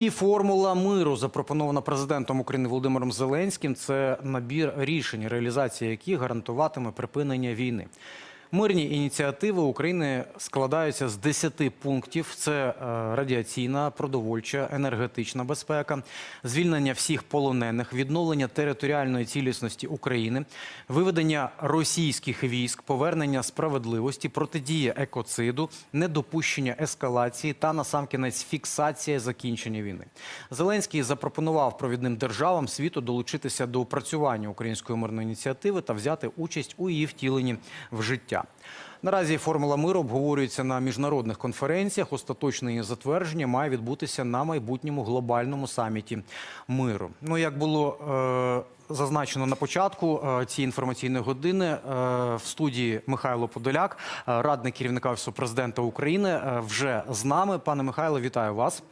І формула миру, запропонована президентом України Володимиром Зеленським, це набір рішень, реалізація яких гарантуватиме припинення війни. Мирні ініціативи України складаються з 10 пунктів: це е, радіаційна, продовольча, енергетична безпека, звільнення всіх полонених, відновлення територіальної цілісності України, виведення російських військ, повернення справедливості, протидія екоциду, недопущення ескалації та насамкінець фіксація закінчення війни. Зеленський запропонував провідним державам світу долучитися до опрацювання української мирної ініціативи та взяти участь у її втіленні в життя. Наразі формула миру обговорюється на міжнародних конференціях. Остаточне її затвердження має відбутися на майбутньому глобальному саміті миру. Ну як було е, зазначено на початку е, цієї інформаційної години е, в студії Михайло Подоляк, е, радник керівника офісу президента України, е, вже з нами. Пане Михайло, вітаю вас.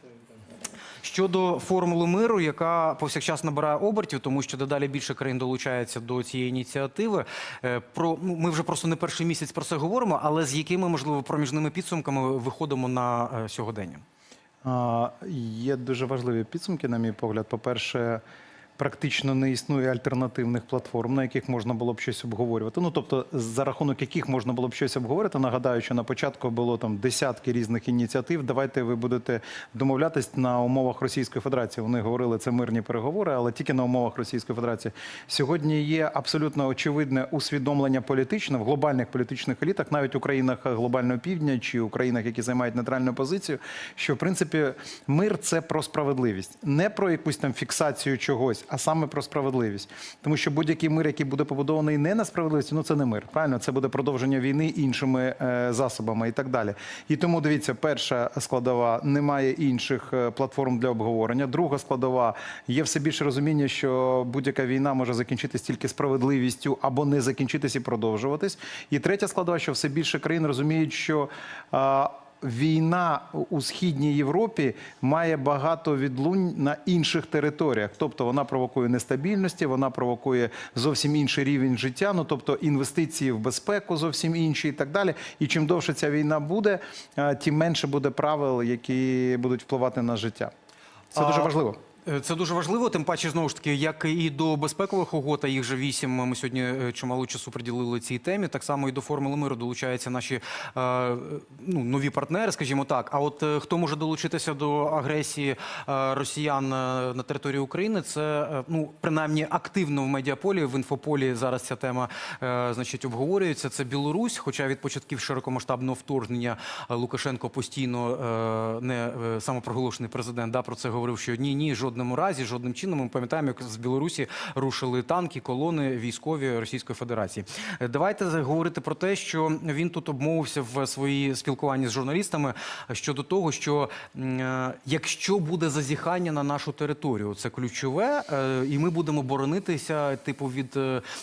Щодо формули миру, яка повсякчас набирає обертів, тому що дедалі більше країн долучається до цієї ініціативи. Е, Про ну, ми вже просто не перший місяць про це говоримо, але з якими можливо проміжними підсумками виходимо на е, сьогодення? Є дуже важливі підсумки, на мій погляд. По-перше, практично не існує альтернативних платформ, на яких можна було б щось обговорювати. Ну тобто, за рахунок яких можна було б щось обговорити. Нагадаю, що на початку було там десятки різних ініціатив. Давайте ви будете домовлятись на умовах Російської Федерації. Вони говорили це мирні переговори, але тільки на умовах Російської Федерації. Сьогодні є абсолютно очевидне усвідомлення політичне в глобальних політичних елітах, навіть у країнах глобального півдня чи у країнах, які займають нейтральну позицію, що в принципі мир це про справедливість, не про якусь там фіксацію чогось, а саме про справедливість. Тому що будь-який мир, який буде побудований не на справедливості, ну це не мир. Правильно, це буде продовження війни іншими е, засобами і так далі. І тому дивіться, перша складова немає інших е, платформ для обговорення. Друга складова є все більше розуміння, що будь-яка війна може закінчитись тільки справедливістю або не закінчитись і продовжуватись. І третя складова, що все більше країн розуміють, що. Війна у східній Європі має багато відлунь на інших територіях, тобто вона провокує нестабільності, вона провокує зовсім інший рівень життя. Ну тобто інвестиції в безпеку зовсім інші і так далі. І чим довше ця війна буде, тим менше буде правил, які будуть впливати на життя. Це дуже важливо. Е, Це дуже важливо, тим паче знову ж таки, як і до безпекових угод, а їх же вісім. Ми сьогодні е, чимало часу приділили цій темі. Так само і до формули миру долучаються наші е, ну, нові партнери, скажімо так. А от хто може долучитися до агресії росіян на території України, це ну принаймні активно в медіаполі, в інфополі зараз ця тема значить обговорюється. Це Білорусь, хоча від початків широкомасштабного вторгнення Лукашенко постійно не самопроголошений президент да, про це говорив, що ні, ні, жодному разі, жодним чином. Ми пам'ятаємо, як з Білорусі рушили танки, колони військові Російської Федерації. Е, Давайте говорити про те, що він тут обмовився в своїй спілкуванні з журналістами щодо того, що е, якщо буде зазіхання на нашу територію, це ключове, е, і ми будемо боронитися, типу, від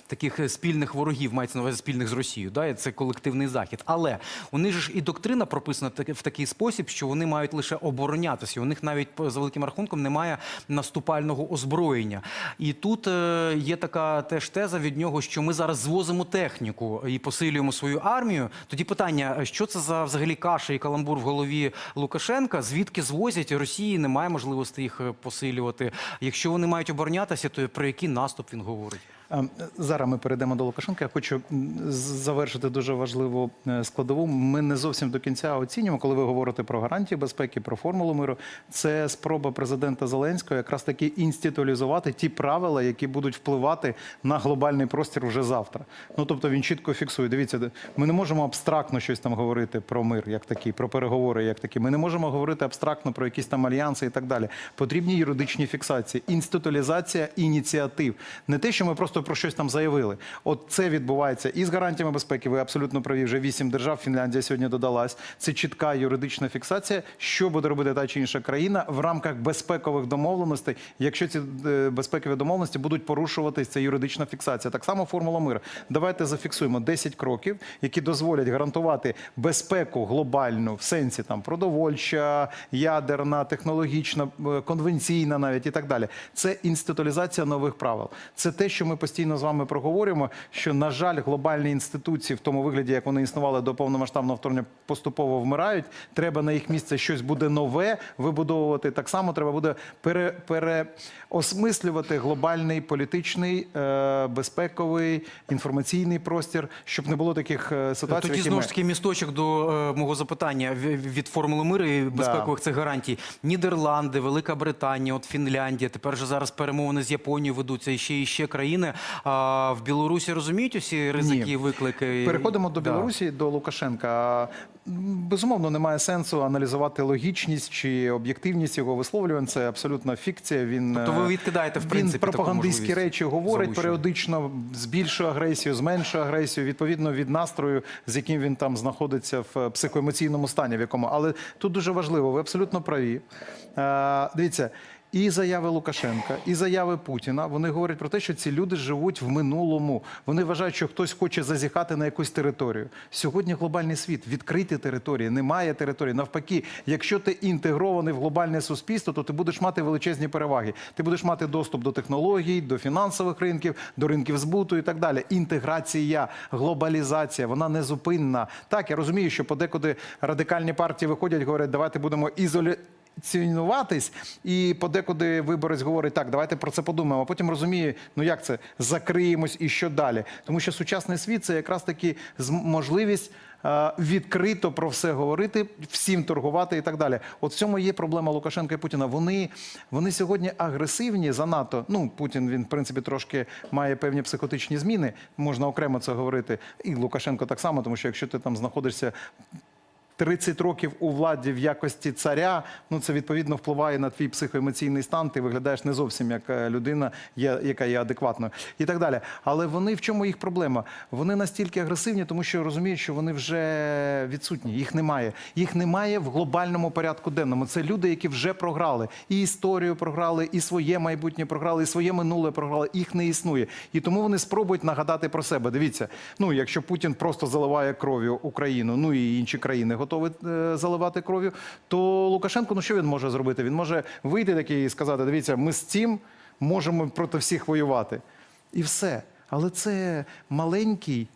таких спільних ворогів, мається на увазі спільних з Росією. Да? Це колективний захід. Але у них ж і доктрина прописана в такий спосіб, що вони мають лише оборонятися. У них навіть за великим рахунком немає наступального озброєння. І тут е, є така теж теза від нього, що ми зараз звозимо техніку і посилюємо свою армію. Тоді питання: що це за взагалі каша і каламбур в голові Лукашенка? Звідки звозять Росії? Немає можливості їх е, посилювати. Якщо вони мають оборонятися, то про який наступ він говорить? Ем, Зараз ми перейдемо до Лукашенка. Я хочу завершити дуже важливу е, складову. Ми не зовсім до кінця оцінюємо, коли ви говорите про гарантії безпеки, про формулу миру. Це спроба президента Зеленського якраз таки інституалізувати ті правила, які будуть впливати на глобальний простір вже завтра. Ну тобто він чітко фіксує. Дивіться, ми не можемо абстрактно щось там говорити про мир, як такі, про переговори, як такі. Ми не можемо говорити абстрактно про якісь там альянси і так далі. Потрібні юридичні фіксації, інституалізація ініціатив. Не те, що ми просто про щось там заявили. От це відбувається і з гарантіями безпеки. Ви абсолютно праві. Вже вісім держав. Фінляндія сьогодні додалась. Це чітка юридична фіксація, що буде робити та чи інша країна в рамках безпекових домовлень. Домовленостей. Якщо ці е, безпекові домовленості будуть порушуватись, це юридична фіксація. Так само формула миру. Давайте зафіксуємо 10 кроків, які дозволять гарантувати безпеку глобальну в сенсі там продовольча, ядерна, технологічна, е, конвенційна, навіть і так далі. Це інституалізація нових правил. Це те, що ми постійно з вами проговорюємо. Що на жаль, глобальні інституції в тому вигляді, як вони існували до повномасштабного вторгнення, поступово вмирають. Треба на їх місце щось буде нове вибудовувати. Так само треба буде пере, переосмислювати глобальний політичний, е, безпековий, інформаційний простір, щоб не було таких е, ситуацій. Тоді знову ж таки місточок до е, мого запитання від формули миру і безпекових цих гарантій. Нідерланди, Велика Британія, от Фінляндія. Тепер же зараз перемовини з Японією ведуться і ще і ще країни. А в Білорусі розуміють усі ризики, Ні. і виклики. Переходимо до Да. Білорусі, до Лукашенка. Безумовно, немає сенсу аналізувати логічність чи об'єктивність його висловлювань. Це абсолютна фікція. Він Тобто ви е, відкидаєте, в принципі, він пропагандистські речі говорить залучення? періодично, збільшує агресію, зменшує агресію відповідно від настрою, з яким він там знаходиться в е, психоемоційному стані, в якому. Але тут дуже важливо, ви абсолютно праві. Е, Дивіться. І заяви Лукашенка, і заяви Путіна вони говорять про те, що ці люди живуть в минулому. Вони вважають, що хтось хоче зазіхати на якусь територію. Сьогодні глобальний світ, відкриті території, немає території. Навпаки, якщо ти інтегрований в глобальне суспільство, то ти будеш мати величезні переваги. Ти будеш мати доступ до технологій, до фінансових ринків, до ринків збуту і так далі. Інтеграція, глобалізація, вона незупинна. Так, я розумію, що подекуди радикальні партії виходять, говорять, давайте будемо ізолі цінуватись, і подекуди виборець говорить, так, давайте про це подумаємо. А потім розуміє, ну як це закриємось і що далі. Тому що сучасний світ це якраз таки можливість. Відкрито про все говорити, всім торгувати і так далі. От в цьому є проблема Лукашенка і Путіна. Вони, вони сьогодні агресивні занадто. Ну, Путін він в принципі трошки має певні психотичні зміни. Можна окремо це говорити. І Лукашенко так само, тому що якщо ти там знаходишся 30 років у владі в якості царя, ну це відповідно впливає на твій психоемоційний стан. Ти виглядаєш не зовсім як е, людина, яка є адекватною, і так далі. Але вони в чому їх проблема? Вони настільки агресивні, тому що розуміють, що вони вже відсутні. Їх немає. Їх немає в глобальному порядку денному. Це люди, які вже програли і історію програли, і своє майбутнє програли, і своє минуле програли. Їх не існує. І тому вони спробують нагадати про себе. Дивіться, ну якщо Путін просто заливає кров'ю Україну, ну і інші країни готові е, заливати кров'ю, то Лукашенко, ну що він може зробити? Він може вийти такий і сказати: дивіться, ми з цим можемо проти всіх воювати. І все. Але це маленький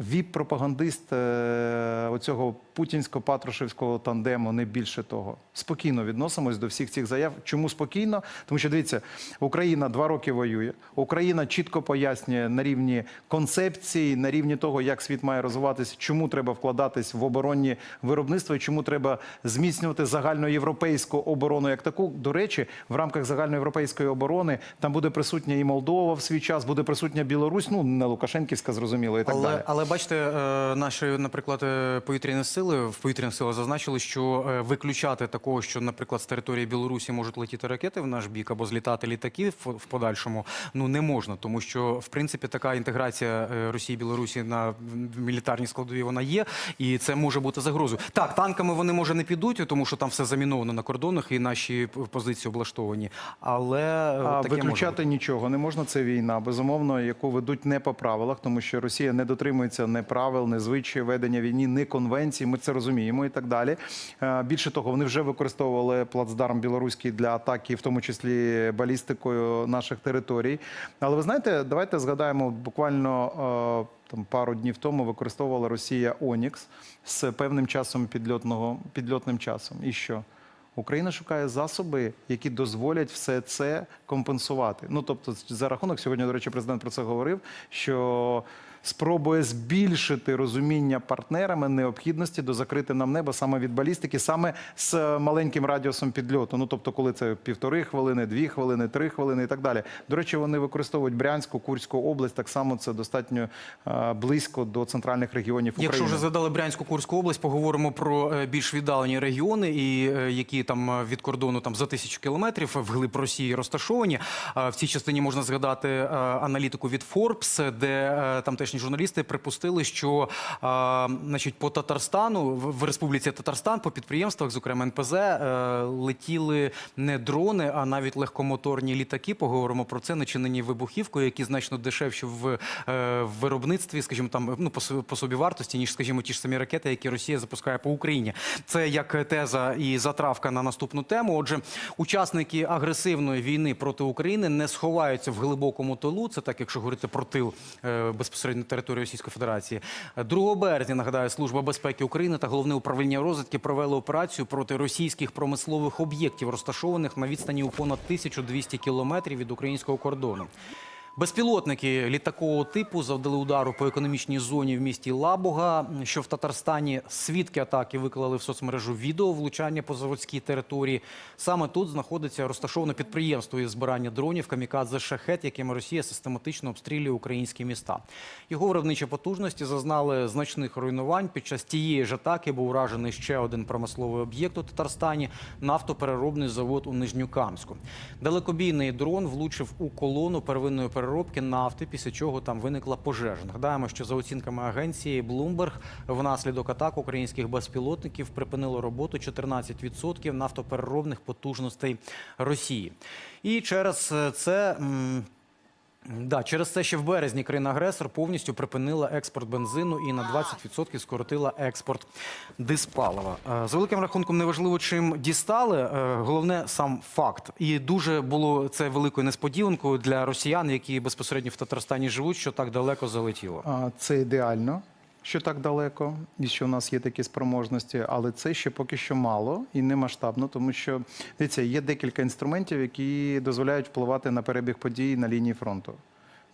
віп-пропагандист е, оцього путінсько-патрушевського тандему, не більше того. Спокійно відносимось до всіх цих заяв. Чому спокійно? Тому що дивіться, Україна два роки воює. Україна чітко пояснює на рівні концепції, на рівні того, як світ має розвиватися, чому треба вкладатись в оборонні виробництва, і чому треба зміцнювати загальноєвропейську оборону як таку. До речі, в рамках загальноєвропейської оборони там буде присутня і Молдова в свій час, буде присутня Білорусь, ну не Лукашенківська, зрозуміло, і так далі. Але, але бачите, е, наші, наприклад, е, повітряні сили в повітряних силах зазначили, що е, виключати такого, що, наприклад, з території Білорусі можуть летіти ракети в наш бік або злітати літаки в, подальшому, ну не можна, тому що в принципі така інтеграція Росії і Білорусі на мілітарній складові вона є, і це може бути загрозою. Так, танками вони може не підуть, тому що там все заміновано на кордонах і наші позиції облаштовані. Але А таке виключати нічого не можна. Це війна, безумовно, яку ведуть не по правилах, тому що Росія не дотримується не правил, не звичаї ведення війни, не конвенцій. Ми це розуміємо і так далі. Е, Більше того, вони вже використовували плацдарм білоруський для атаки, в тому числі балістикою наших територій. Але ви знаєте, давайте згадаємо буквально. е, Там пару днів тому використовувала Росія Онікс з певним часом підльотного підльотним часом. І що? Україна шукає засоби, які дозволять все це компенсувати. Ну тобто, за рахунок сьогодні, до речі, президент про це говорив, що спробує збільшити розуміння партнерами необхідності до закрити нам небо саме від балістики, саме з маленьким радіусом підльоту. Ну тобто, коли це півтори хвилини, дві хвилини, три хвилини і так далі. До речі, вони використовують Брянську, Курську область. Так само це достатньо е, близько до центральних регіонів України. Якщо вже згадали Брянську Курську область, поговоримо про е, більш віддалені регіони, і е, які там е, від кордону там за тисячу кілометрів вглиб Росії розташовані. Е, В цій частині можна згадати е, аналітику від Forbes, де е, тамтешні тамтешні журналісти припустили, що а, значить, по Татарстану, в, в Республіці Татарстан, по підприємствах, зокрема НПЗ, е, летіли не дрони, а навіть легкомоторні літаки. Поговоримо про це, начинені вибухівкою, які значно дешевші в, е, в виробництві, скажімо, там ну по, по собі вартості, ніж, скажімо, ті ж самі ракети, які Росія запускає по Україні. Це як теза і затравка на наступну тему. Отже, учасники агресивної війни проти України не сховаються в глибокому тилу. Це так, якщо говорити про тил е, безпосередньо на території Російської Федерації. 2 березня нагадаю, служба безпеки України та головне управління розвідки провели операцію проти російських промислових об'єктів, розташованих на відстані у понад 1200 кілометрів від українського кордону. Безпілотники літакового типу завдали удару по економічній зоні в місті Лабуга, що в Татарстані. Свідки атаки виклали в соцмережу відео влучання по заводській території. Саме тут знаходиться розташоване підприємство із збирання дронів камікадзе шахет, якими Росія систематично обстрілює українські міста. Його виробничі потужності зазнали значних руйнувань. Під час тієї ж атаки був уражений ще один промисловий об'єкт у Татарстані нафтопереробний завод у Нижньокамську. Далекобійний дрон влучив у колону первинної переробки нафти, після чого там виникла пожежа. Нагадаємо, що за оцінками агенції Bloomberg, внаслідок атак українських безпілотників припинило роботу 14% нафтопереробних потужностей Росії. І через це. Да, через це ще в березні країна-агресор повністю припинила експорт бензину і на 20% скоротила експорт диспалива. З великим рахунком, неважливо, чим дістали, е, головне сам факт. І дуже було це великою несподіванкою для росіян, які безпосередньо в Татарстані живуть, що так далеко залетіло. Це ідеально, що так далеко, і що в нас є такі спроможності, але це ще поки що мало і не масштабно, тому що дивіться, є декілька інструментів, які дозволяють впливати на перебіг подій на лінії фронту.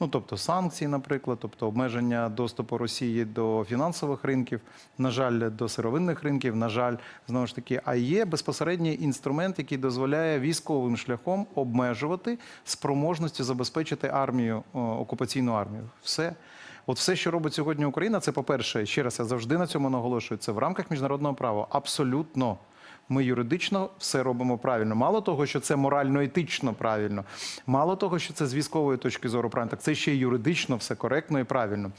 Ну, тобто санкції, наприклад, тобто обмеження доступу Росії до фінансових ринків, на жаль, до сировинних ринків, на жаль, знову ж таки, а є безпосередній інструмент, який дозволяє військовим шляхом обмежувати спроможності забезпечити армію, окупаційну армію. Все. От все, що робить сьогодні Україна, це по-перше, ще раз я завжди на цьому наголошую. Це в рамках міжнародного права. Абсолютно. Ми юридично все робимо правильно. Мало того, що це морально-етично правильно, мало того, що це з військової точки зору правильно, так це ще й юридично все коректно і правильно.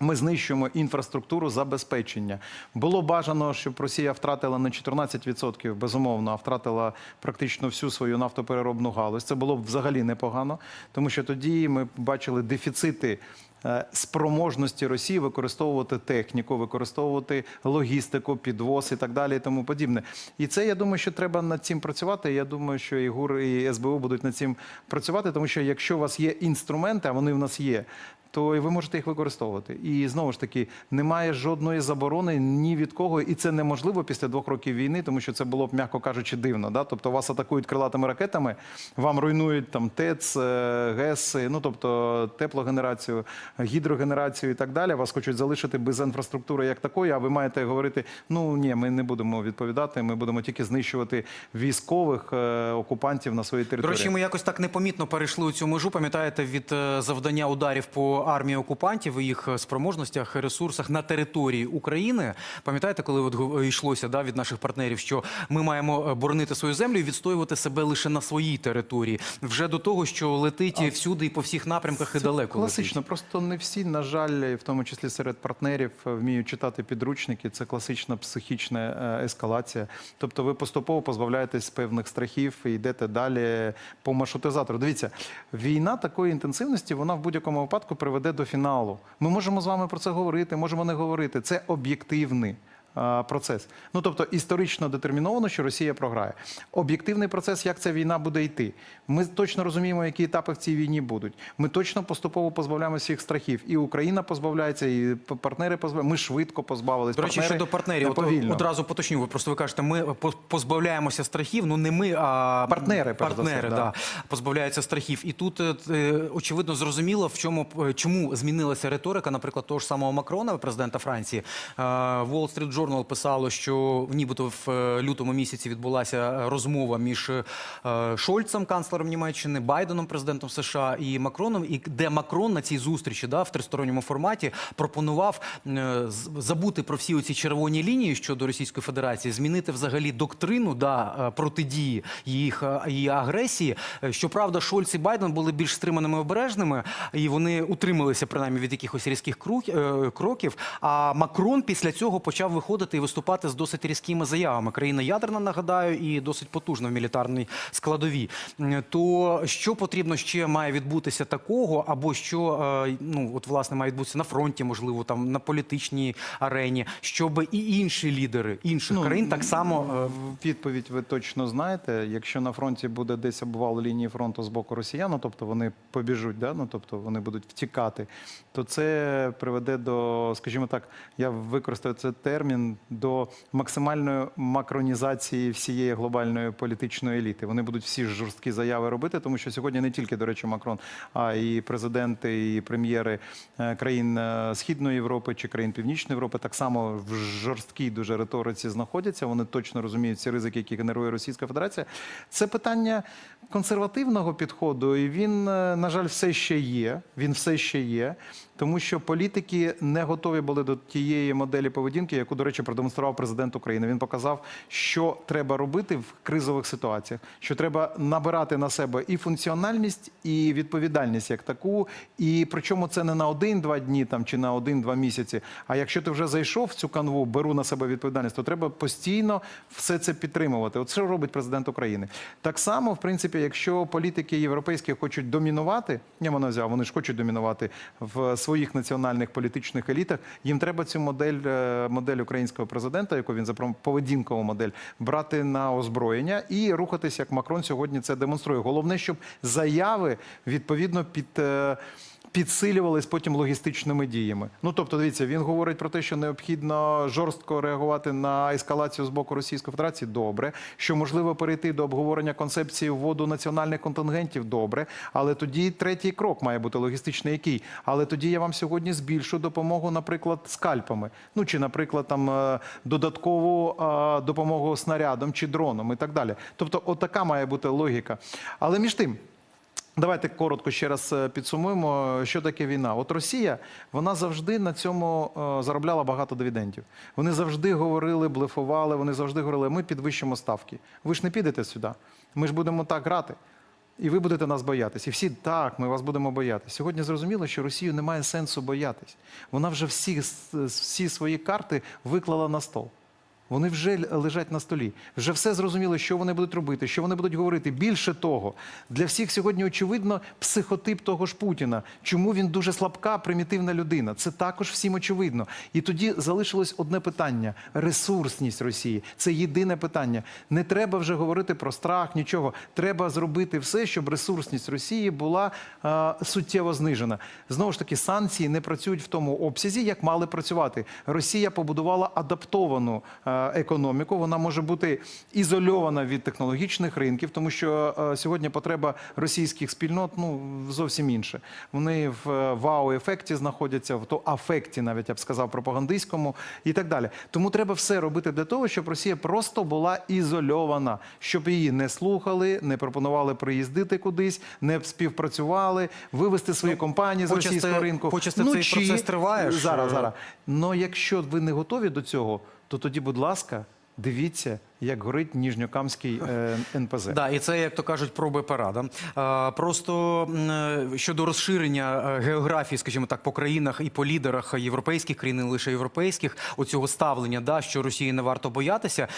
Ми знищуємо інфраструктуру забезпечення. Було бажано, щоб Росія втратила не 14%, безумовно, а втратила практично всю свою нафтопереробну галузь. Це було б взагалі непогано, тому що тоді ми бачили дефіцити. Е, Спроможності Росії використовувати техніку, використовувати логістику, підвоз і так далі, і тому подібне. І це я думаю, що треба над цим працювати. Я думаю, що і ГУР, і СБУ будуть над цим працювати, тому що якщо у вас є інструменти, а вони в нас є, то і ви можете їх використовувати. І знову ж таки, немає жодної заборони ні від кого, і це неможливо після двох років війни, тому що це було б, м'яко кажучи, дивно. Да? Тобто вас атакують крилатими ракетами, вам руйнують там ТЕЦ, е, ГЕС, ну тобто теплогенерацію, гідрогенерацію і так далі. Вас хочуть залишити без інфраструктури як такої, а ви маєте говорити: ну ні, ми не будемо відповідати, ми будемо тільки знищувати військових е, окупантів на своїй До території. речі, ми якось так непомітно перейшли у цю межу. Пам'ятаєте, від е, завдання ударів по армії окупантів і їх е, спроможностях, ресурсах на території України. Пам'ятаєте, коли от йшлося да, від наших партнерів, що ми маємо е, боронити свою землю і відстоювати себе лише на своїй території, вже до того, що летить і всюди і по всіх напрямках і далеко Класично, просто не всі, на жаль, в тому числі серед партнерів, е, вміють читати підручники. Це класична психічна ескалація. Тобто ви поступово позбавляєтесь певних страхів і йдете далі по маршрутизатору. Дивіться, війна такої інтенсивності, вона в будь-якому випадку приведе до фіналу. Ми можемо з вами про це говорити, можемо не говорити. Це об'єктивний процес. Ну тобто історично детерміновано, що Росія програє. Об'єктивний процес, як ця війна буде йти. Ми точно розуміємо, які етапи в цій війні будуть. Ми точно поступово позбавляємося всіх страхів. І Україна позбавляється, і партнери позбавляються. Ми швидко позбавились. До речі, щодо партнерів, повільно. одразу поточню. Ви просто ви кажете, ми позбавляємося страхів. Ну не ми, а Партнери, партнери да. да. позбавляються страхів. І тут е, е, очевидно зрозуміло, в чому е, чому змінилася риторика, наприклад, того ж самого Макрона, президента Франції. Е, Wall Street Journal Journal писало, що нібито в е, лютому місяці відбулася розмова між е, Шольцем, канцлером Німеччини, Байденом, президентом США і Макроном, і де Макрон на цій зустрічі да, в тристоронньому форматі пропонував е, забути про всі оці червоні лінії щодо Російської Федерації, змінити взагалі доктрину да, е, протидії їх е, її агресії. Е, Щоправда, Шольц і Байден були більш стриманими обережними, і вони утрималися принаймні від якихось різких е, кроків. А Макрон після цього почав виходити і виступати з досить різкими заявами. Країна ядерна, нагадаю, і досить потужна в мілітарній складовій. М, То що потрібно ще має відбутися такого, або що е, ну от власне має відбутися на фронті, можливо, там на політичній арені, щоб і інші лідери інших Ну, країн так само. е, Відповідь ви точно знаєте. Якщо на фронті буде десь обвал лінії фронту з боку росіян, ну, тобто вони побіжуть, да? ну, тобто вони будуть втікати, то це приведе до, скажімо так, я використаю цей термін до максимальної макронізації всієї глобальної політичної еліти. Вони будуть всі жорсткі заяви робити, тому що сьогодні не тільки, до речі, Макрон, а і президенти, і прем'єри е, країн е, Східної Європи чи країн Північної Європи так само в жорсткій дуже риториці знаходяться. Вони точно розуміють ці ризики, які генерує Російська Федерація. Це питання консервативного підходу, і він, е, на жаль, все ще є. Він все ще є, тому що політики не готові були до тієї моделі поведінки, яку, до речі, продемонстрував президент України. Він показав, що треба робити в кризових ситуаціях, що треба набирати на себе і функціональність, і відповідальність як таку. І причому це не на один-два дні там чи на один-два місяці. А якщо ти вже зайшов в цю канву, беру на себе відповідальність, то треба постійно все це підтримувати. От що робить президент України. Так само, в принципі, якщо політики європейські хочуть домінувати, я мене взяв, вони ж хочуть домінувати в своїх національних політичних елітах. Їм треба цю модель, е, модель українського президента, яку він запропонував, поведінкову модель, брати на озброєння і рухатись, як Макрон сьогодні це демонструє. Головне, щоб заяви відповідно під. Підсилювались потім логістичними діями. Ну тобто, дивіться, він говорить про те, що необхідно жорстко реагувати на ескалацію з боку Російської Федерації. Добре, що можливо перейти до обговорення концепції вводу національних контингентів. Добре, але тоді третій крок має бути логістичний, який. Але тоді я вам сьогодні збільшу допомогу, наприклад, скальпами. Ну чи, наприклад, там е, додаткову е, допомогу снарядом чи дроном і так далі. Тобто, отака має бути логіка. Але між тим. Давайте коротко ще раз е, підсумуємо, що таке війна. От Росія, вона завжди на цьому е, заробляла багато дивідендів. Вони завжди говорили, блефували, вони завжди говорили, ми підвищимо ставки. Ви ж не підете сюди. Ми ж будемо так грати. І ви будете нас боятись. І всі так, ми вас будемо боятись. Сьогодні зрозуміло, що Росію немає сенсу боятись. Вона вже всі, всі свої карти виклала на стол. Вони вже лежать на столі. Вже все зрозуміло, що вони будуть робити, що вони будуть говорити. Більше того, для всіх сьогодні очевидно психотип того ж Путіна. Чому він дуже слабка, примітивна людина? Це також всім очевидно. І тоді залишилось одне питання: ресурсність Росії. Це єдине питання. Не треба вже говорити про страх, нічого. Треба зробити все, щоб ресурсність Росії була е, суттєво знижена. Знову ж таки, санкції не працюють в тому обсязі, як мали працювати. Росія побудувала адаптовану е, економіку. Вона може бути ізольована від технологічних ринків, тому що е, сьогодні потреба російських спільнот ну зовсім інше. Вони в е, вау-ефекті знаходяться, в то афекті, навіть я б сказав, пропагандистському і так далі. Тому треба все робити для того, щоб Росія просто була ізольована, щоб її не слухали, не пропонували приїздити кудись, не співпрацювали, вивести свої компанії з російського ринку. почасти цей процес триває. Зараз, зараз. Ну, якщо ви не готові до цього, то тоді, будь ласка, дивіться, як горить Ніжньокамський е, НПЗ. Да, і це, як то кажуть, проби пера. Да? А, просто е, щодо розширення е, географії, скажімо так, по країнах і по лідерах європейських країн, не лише європейських, оцього ставлення, да, що Росії не варто боятися,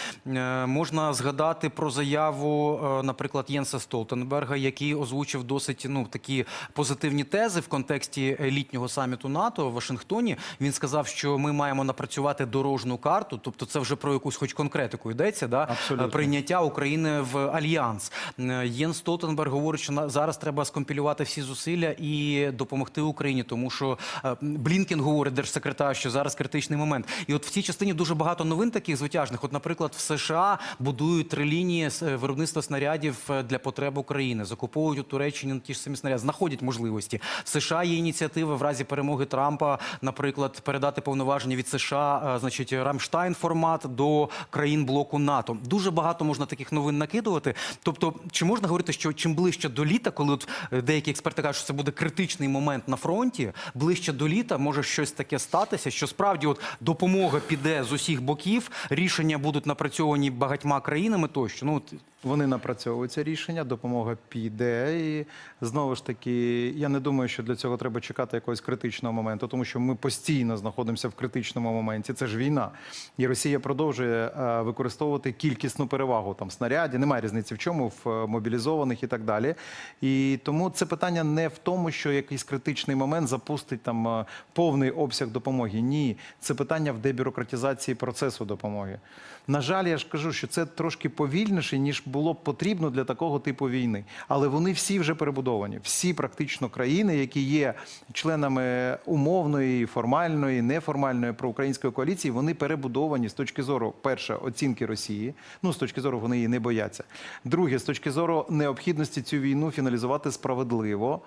можна згадати про заяву, наприклад, Єнса Столтенберга, який озвучив досить ну, такі позитивні тези в контексті літнього саміту НАТО в Вашингтоні. Він сказав, що ми маємо напрацювати дорожну карту, тобто це вже про якусь хоч конкретику йдеться. Да, Абсолютно. прийняття України в альянс. Е, Єн Столтенберг говорить, що зараз треба скомпілювати всі зусилля і допомогти Україні, тому що е, Блінкен говорить держсекретар, що зараз критичний момент. І от в цій частині дуже багато новин таких звитяжних. От, наприклад, в США будують три лінії е, виробництва снарядів е, для потреб України, закуповують у Туреччині ті ж самі снаряди, знаходять можливості. В США є ініціатива в разі перемоги Трампа, наприклад, передати повноваження від США, е, значить, Рамштайн формат до країн блоку НАТО. Дуже багато можна таких новин накидувати. Тобто, чи можна говорити, що чим ближче до літа, коли от е, деякі експерти кажуть, що це буде критичний момент на фронті, ближче до літа може щось таке статися, що справді от допомога піде з усіх боків, рішення будуть напрацьовані багатьма країнами тощо. Ну от Вони напрацьовують це рішення, допомога піде. І знову ж таки, я не думаю, що для цього треба чекати якогось критичного моменту, тому що ми постійно знаходимося в критичному моменті. Це ж війна. І Росія продовжує е, використовувати кількісну перевагу там снаряді, немає різниці в чому, в е, мобілізованих і так далі. І тому це питання не в тому, що якийсь критичний момент запустить там е, повний обсяг допомоги. Ні, це питання в дебюрократизації процесу допомоги. На жаль, я ж кажу, що це трошки повільніше, ніж було б потрібно для такого типу війни. Але вони всі вже перебудовані. Всі практично країни, які є членами умовної, формальної, неформальної проукраїнської коаліції, вони перебудовані з точки зору, перше, оцінки Росії. Ну, з точки зору, вони її не бояться. Друге, з точки зору необхідності цю війну фіналізувати справедливо.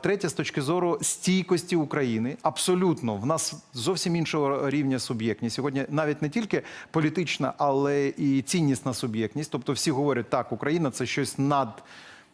Третє, з точки зору стійкості України. Абсолютно, в нас зовсім іншого рівня суб'єктність. Сьогодні навіть не тільки політична, але і ціннісна суб'єктність. Тобто всі говорять, так, Україна це щось над.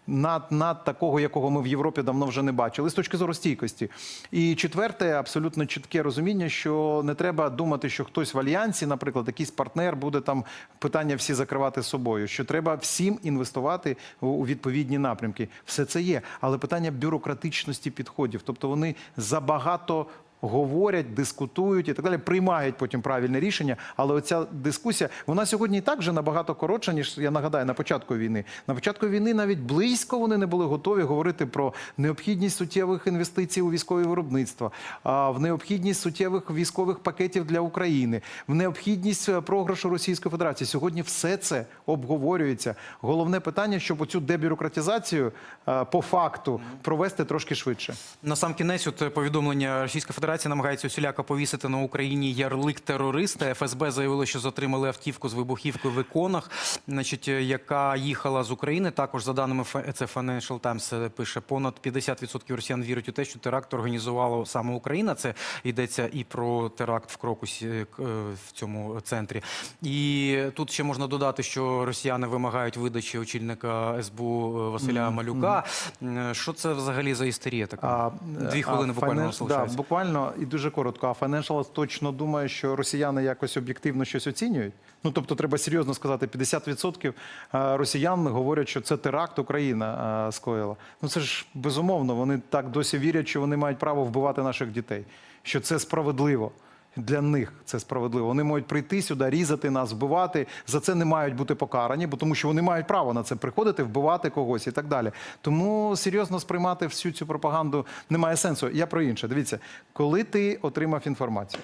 Над, над такого, якого ми в Європі давно вже не бачили, з точки зору стійкості. І четверте, абсолютно чітке розуміння, що не треба думати, що хтось в альянсі, наприклад, якийсь партнер буде там питання всі закривати собою. Що треба всім інвестувати у відповідні напрямки. Все це є, але питання бюрократичності підходів, тобто вони забагато. Говорять, дискутують і так далі, приймають потім правильне рішення. Але оця дискусія вона сьогодні і так вже набагато коротша, ніж я нагадаю на початку війни. На початку війни навіть близько вони не були готові говорити про необхідність суттєвих інвестицій у військове виробництво, в необхідність суттєвих військових пакетів для України, в необхідність е, програшу Російської Федерації. Сьогодні все це обговорюється. Головне питання, щоб оцю дебюрократизацію е, по факту провести трошки швидше. На сам кінець, от е, повідомлення Російська Федерація намагається усіляко повісити на Україні ярлик терориста. ФСБ заявило, що затримали автівку з вибухівкою в іконах, значить, е, яка їхала з України. Також за даними це Financial Times е, пише, понад 50% росіян вірять у те, що теракт організувала саме Україна. Це йдеться і про теракт в Крокусі е, в цьому центрі. І тут ще можна додати, що росіяни вимагають видачі очільника СБУ Василя Малюка. Е, Що це взагалі за істерія така? Дві хвилини а буквально Finance- Да, буквально і дуже коротко. А Financial точно думає, що росіяни якось об'єктивно щось оцінюють. Ну тобто, треба серйозно сказати, 50% росіян говорять, що це теракт Україна е, скоїла. Ну це ж безумовно. Вони так досі вірять, що вони мають право вбивати наших дітей, що це справедливо. Для них це справедливо. Вони можуть прийти сюди, різати нас, вбивати. За це не мають бути покарані, бо тому що вони мають право на це приходити, вбивати когось і так далі. Тому серйозно сприймати всю цю пропаганду немає сенсу. Я про інше. Дивіться, коли ти отримав інформацію.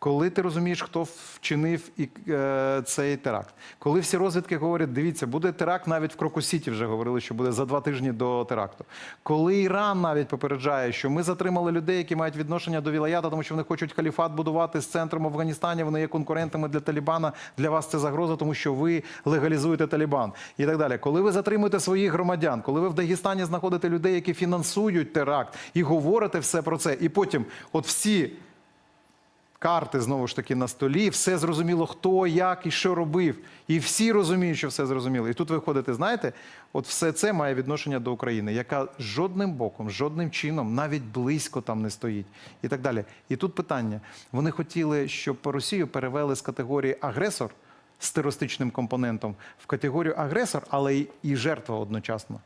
Коли ти розумієш, хто вчинив і, е, цей теракт, коли всі розвідки говорять, дивіться, буде теракт навіть в Крокусіті вже говорили, що буде за два тижні до теракту. Коли Іран навіть попереджає, що ми затримали людей, які мають відношення до Вілаята, тому що вони хочуть халіфат будувати з центром Афганістані, вони є конкурентами для Талібана. Для вас це загроза, тому що ви легалізуєте Талібан і так далі. Коли ви затримуєте своїх громадян, коли ви в Дагестані знаходите людей, які фінансують теракт, і говорите все про це, і потім, от всі карти знову ж таки на столі, все зрозуміло, хто, як і що робив. І всі розуміють, що все зрозуміло. І тут ви ходите, знаєте, от все це має відношення до України, яка жодним боком, жодним чином, навіть близько там не стоїть. І так далі. І тут питання: вони хотіли, щоб Росію перевели з категорії агресор з терористичним компонентом в категорію агресор, але і жертва одночасно.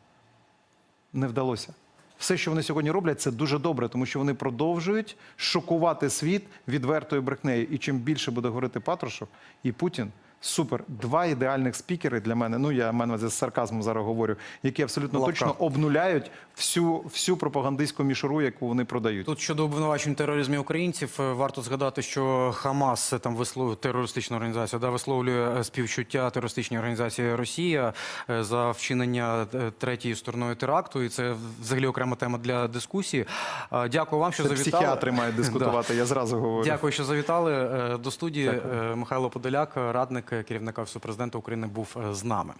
Не вдалося. Все, що вони сьогодні роблять, це дуже добре, тому що вони продовжують шокувати світ відвертою брехнею. І чим більше буде говорити Патрушев і Путін, Супер. Два ідеальних спікери для мене. Ну я мене з сарказмом зараз говорю, які абсолютно Лапка. точно обнуляють всю, всю пропагандистську мішуру, яку вони продають. Тут щодо обвинувачень тероризмі українців, е, варто згадати, що Хамас е, там висловлює терористична організація, да, висловлює е, співчуття терористичній організації Росія за вчинення третьої стороною теракту. І це взагалі окрема тема для дискусії. Дякую вам, що Це завітали. психіатри мають дискутувати, я зразу говорю. Дякую, що завітали до студії. Е, Михайло Подоляк, радник керівника Офісу президента України, був е, з нами.